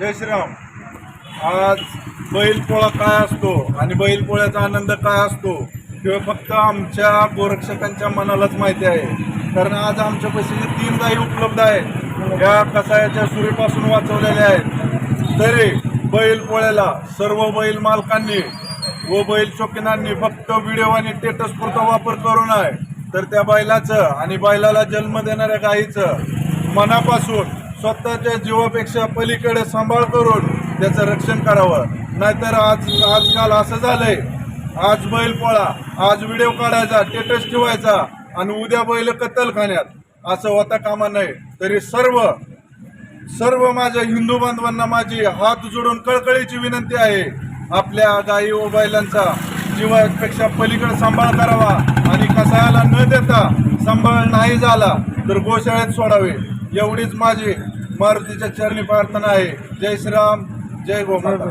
जय श्रीराम. आज बैलपोळा काय असतो आणि बैलपोळ्याचा आनंद काय असतो किंवा फक्त आमच्या गोरक्षकांच्या मनालाच माहिती आहे. कारण आज आमच्या पैशाचे तीन गायी उपलब्ध आहेत. या कसायाच्या सुरीपासून वाचवलेल्या आहेत. तरी बैलपोळ्याला सर्व बैल मालकांनी व बैल शौकीनांनी फक्त व्हिडिओ आणि स्टेटस पुरता वापर करू नये तर त्या बैलाचं आणि बैलाला जन्म देणाऱ्या गायीचं मनापासून स्वतःच्या जीवापेक्षा पलीकडे सांभाळ करून त्याचं रक्षण करावं. नाहीतर आज आजकाल असं झालंय आज बैल पोळा आज व्हिडिओ काढायचा स्टेटस ठेवायचा आणि उद्या बैल कत्तलखान्यात. असं होता कामा नये. तरी सर्व सर्व माझ्या हिंदू बांधवांना माझी हात जोडून कळकळीची विनंती आहे. आपल्या गायी व बैलांचा जीवापेक्षा पलीकडे सांभाळ करावा आणि कसायाला न देता सांभाळ नाही झाला तर गोशाळेत सोडावे. एवढीच माझी मारुतीच्या चरणी प्रार्थना आहे. जय श्रीराम जय गोमाता.